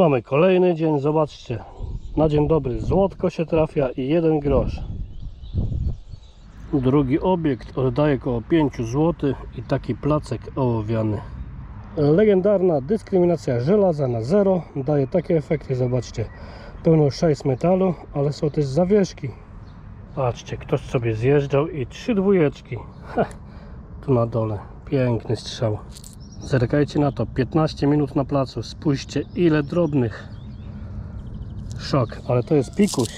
mamy kolejny dzień, zobaczcie. Na dzień dobry złotko się trafia i jeden grosz. Drugi obiekt oddaje około 5 zł i taki placek ołowiany. Legendarna dyskryminacja żelaza na zero daje takie efekty, zobaczcie. Pełno szajs metalu, ale są też zawieszki. Patrzcie, ktoś sobie zjeżdżał i trzy dwójeczki. Heh, tu na dole. Piękny strzał. Zerkajcie na to, 15 minut na placu. Spójrzcie, ile drobnych. Szok, ale to jest pikuś.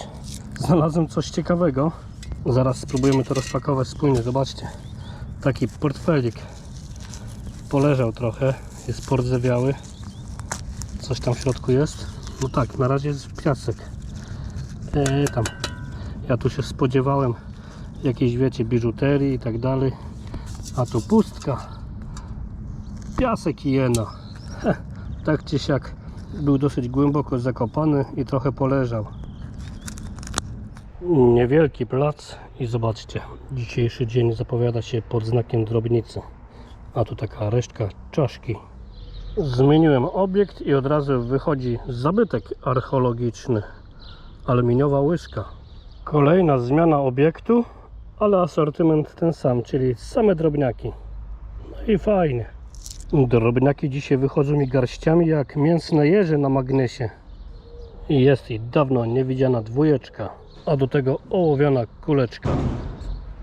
Znalazłem coś ciekawego. Zaraz spróbujemy to rozpakować wspólnie. Zobaczcie. Taki portfelik. Poleżał trochę. Jest pordzewiały. Coś tam w środku jest. No tak, na razie jest piasek. Eee, tam. Ja tu się spodziewałem jakiejś, wiecie, biżuterii i tak dalej. A tu pustka. Piasek i jena. Tak czy siak był dosyć głęboko zakopany i trochę poleżał. Niewielki plac i zobaczcie, dzisiejszy dzień zapowiada się pod znakiem drobnicy. A tu taka resztka czaszki. Zmieniłem obiekt i od razu wychodzi zabytek archeologiczny. Aluminiowa łyżka. Kolejna zmiana obiektu, ale asortyment ten sam, czyli same drobniaki. No i fajnie. Drobniaki dzisiaj wychodzą mi garściami jak mięsne jeże na magnesie. I jest i dawno niewidziana dwójeczka, a do tego ołowiana kuleczka.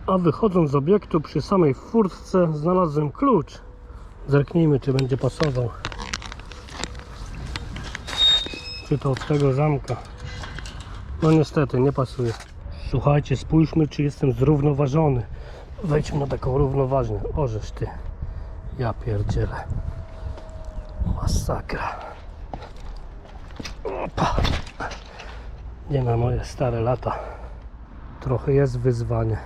A wychodząc z obiektu przy samej furtce znalazłem klucz. Zerknijmy czy będzie pasował. Czy to od tego zamka. No niestety nie pasuje. Słuchajcie, spójrzmy czy jestem zrównoważony. Wejdźmy na taką równoważnię. Orzesz ty. Ja pierdzielę. Masakra. Opa. Nie na moje stare lata. Trochę jest wyzwanie.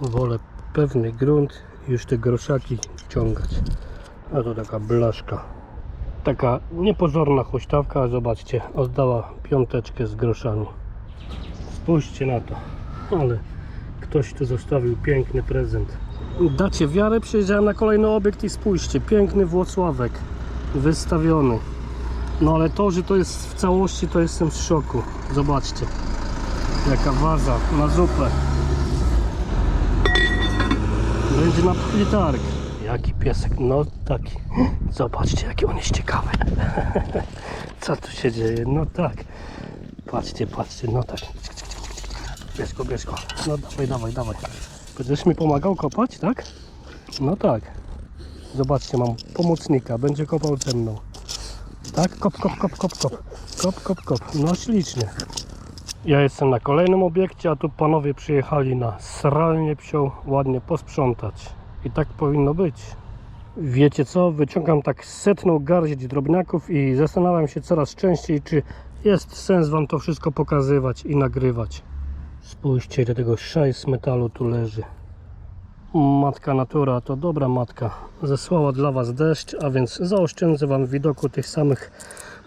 Wolę pewny grunt już te groszaki wciągać. A to taka blaszka. Taka niepozorna huśtawka, zobaczcie, oddała piąteczkę z groszami. Spójrzcie na to. Ale ktoś tu zostawił piękny prezent. Dacie wiarę, przyjeżdżałem na kolejny obiekt i spójrzcie, piękny Włocławek wystawiony. No ale to, że to jest w całości, to jestem w szoku. Zobaczcie, jaka waza na zupę. Będzie na plitarg. Jaki piesek, no taki. Zobaczcie, jaki on jest ciekawy. Co tu się dzieje? No tak. Patrzcie, patrzcie, no tak. Bierz go, bierz go. No dawaj, dawaj, dawaj. Będziesz mi pomagał kopać, tak? No tak. Zobaczcie, mam pomocnika, będzie kopał ze mną. Tak, kop, kop, kop, kop, kop. Kop, kop, kop. No ślicznie. Ja jestem na kolejnym obiekcie, a tu panowie przyjechali na sralnie psią ładnie posprzątać. I tak powinno być. Wiecie co? Wyciągam tak setną garść drobniaków i zastanawiam się coraz częściej, czy jest sens wam to wszystko pokazywać i nagrywać. Spójrzcie, ile tego szajs metalu tu leży. Matka natura to dobra matka. Zesłała dla was deszcz, a więc zaoszczędzę wam widoku tych samych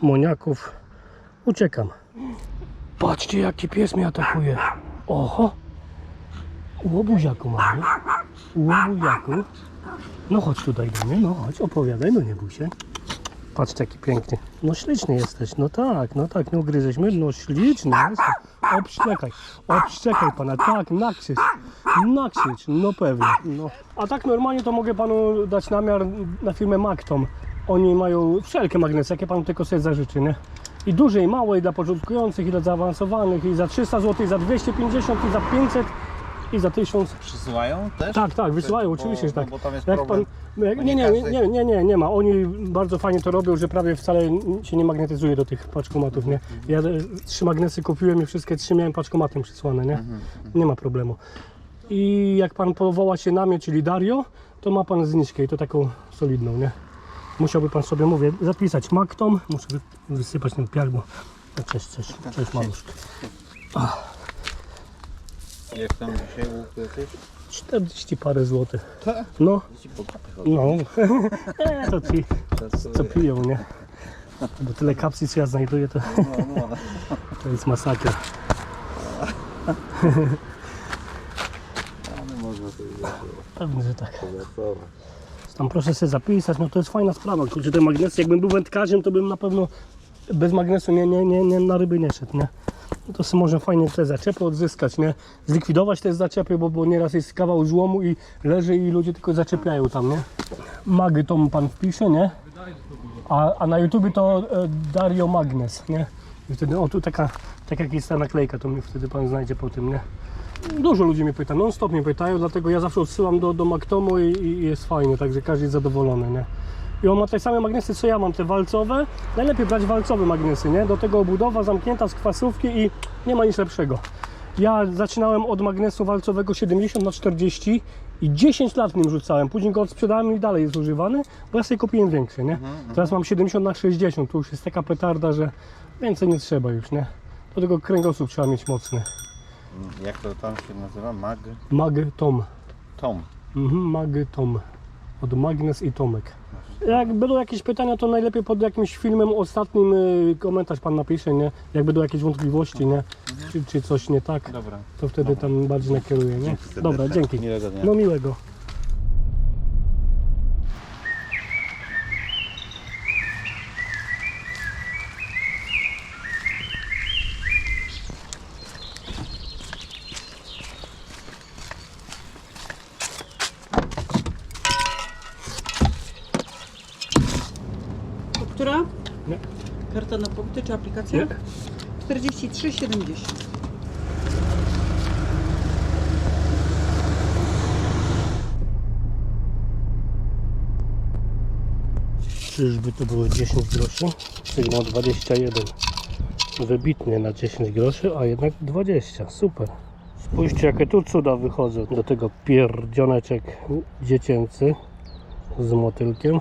moniaków. Uciekam. Patrzcie, jaki pies mnie atakuje. Oho! Łobuziaku mamy. Łobuziaku. No chodź tutaj do mnie, no chodź, opowiadaj, no nie bój się. Patrzcie jaki piękny. No śliczny jesteś, no tak, no tak, nie ugryześmy, no śliczny jesteś. Obszczekaj, obszczekaj pana, tak, nakrzycz, nakrzycz, no pewnie. No. A tak normalnie to mogę panu dać namiar na firmę Mactom. Oni mają wszelkie magnesy, jakie pan tylko sobie zażyczy, nie? I duże i małe, i dla początkujących, i dla zaawansowanych, i za 300 zł, i za 250, i za 500, i za 1000. Przysyłają też? Tak, tak, wysyłają, Bo- oczywiście, że tak. No, bo tam jest Jak problem. jak- nie, nie nie, nie, nie, nie, nie ma. Oni bardzo fajnie to robią, że prawie wcale się nie magnetyzuje do tych paczkomatów, nie? Ja e, trzy magnesy kupiłem i wszystkie trzy miałem paczkomatem przysłane, nie? Nie ma problemu. I jak pan powoła się na mnie, czyli Dario, to ma pan zniżkę i to taką solidną, nie? Musiałby pan sobie, mówię, zapisać Maktom. Muszę wy- wysypać ten piach, bo... Cześć, cześć, cześć maluszki. Jak tam dzisiaj łuk jakieś? 40 parę złotych. Tak. No, Ci bogaty no. E, to ci co piją, nie? Bo tyle kapsli co ja znajduję, to, No, no, to jest masakra. Ale można sobie Pewnie, że tak. Tam proszę sobie zapisać, no to jest fajna sprawa. Kurczę, te magnesy, jakbym był wędkarzem, to bym na pewno bez magnesu nie, nie, nie, nie, na ryby nie szedł, nie? No to sobie można fajnie te zaczepy odzyskać, nie? Zlikwidować te zaczepy, bo, bo nieraz jest kawał złomu i leży i ludzie tylko zaczepiają tam, nie? Magy to pan wpisze, nie? A, a na YouTubie to e, Dario Magnes, nie? I wtedy, o tu taka, tak jak jest ta naklejka, to mi wtedy pan znajdzie po tym, nie? Dużo ludzi mnie pyta, non stop mnie pytają, dlatego ja zawsze odsyłam do, do Magtomu i, i jest fajnie, także każdy jest zadowolony, nie? I on ma te same magnesy, co ja mam, te walcowe. Najlepiej brać walcowe magnesy, nie? Do tego obudowa zamknięta z kwasówki i nie ma nic lepszego. Ja zaczynałem od magnesu walcowego 70 na 40 i 10 lat nim rzucałem. Później go odsprzedałem i dalej jest używany, bo ja sobie kupiłem większy, nie? Teraz mam 70 na 60, to już jest taka petarda, że więcej nie trzeba już, nie? Do tego kręgosłup trzeba mieć mocny. Jak to tam się nazywa? Mag? Mag Tom. Tom. Mhm, Mag Tom. Od Magnes i Tomek. Jak będą jakieś pytania, to najlepiej pod jakimś filmem ostatnim y, komentarz pan napisze, nie? Jak będą jakieś wątpliwości, nie? Czy, czy coś nie tak, Dobra. to wtedy tam bardziej nakieruję, nie? Dobra, dzięki. Miłego dnia. No miłego. Która? Nie. Karta na punkty czy aplikacja? Nie? 43,70. Czyżby to było 10 groszy? Sygnał 21. Wybitnie na 10 groszy, a jednak 20. Super. Spójrzcie jakie tu cuda wychodzą. Do tego pierdzioneczek dziecięcy z motylkiem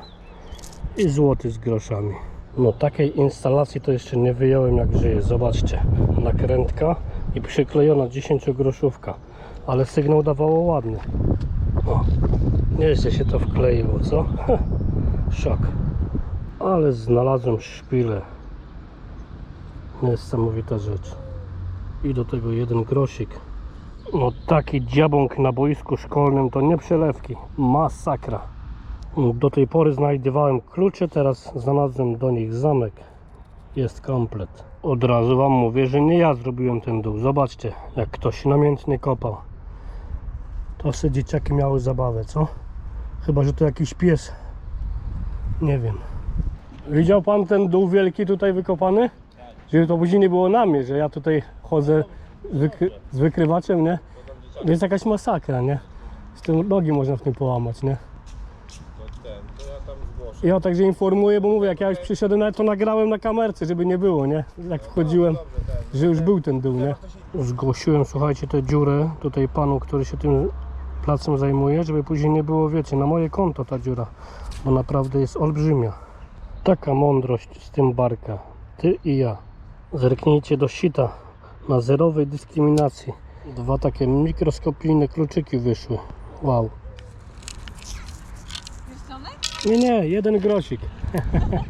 i złoty z groszami. No takiej instalacji to jeszcze nie wyjąłem jak żyję. Zobaczcie. Nakrętka i przyklejona 10 groszówka. Ale sygnał dawało ładny. O, nieźle się to wkleiło, co? Szok. Ale znalazłem szpilę. Niesamowita rzecz. I do tego jeden grosik. No taki dziabąk na boisku szkolnym to nie przelewki. Masakra. Do tej pory znajdowałem klucze, teraz znalazłem do nich zamek. Jest komplet. Od razu wam mówię, że nie ja zrobiłem ten dół. Zobaczcie, jak ktoś namiętnie kopał. To se dzieciaki miały zabawę, co? Chyba, że to jakiś pies. Nie wiem. Widział pan ten dół wielki tutaj wykopany? Żeby to później nie było na mnie, że ja tutaj chodzę z, wykry z wykrywaczem, nie? Jest jakaś masakra, nie? Z tym nogi można w tym połamać, nie? Ja także informuję, bo mówię, jak ja już przyszedłem, nawet to nagrałem na kamerce, żeby nie było, nie? Jak wchodziłem, że już był ten dół, nie? Zgłosiłem, słuchajcie, tę dziurę tutaj panu, który się tym placem zajmuje, żeby później nie było, wiecie, na moje konto ta dziura, bo naprawdę jest olbrzymia. Taka mądrość z tym barka. Ty i ja. Zerknijcie do sita na zerowej dyskryminacji. Dwa takie mikroskopijne kluczyki wyszły. Wow. Nie, nie, jeden grosik.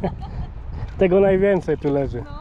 Tego najwięcej tu leży. No,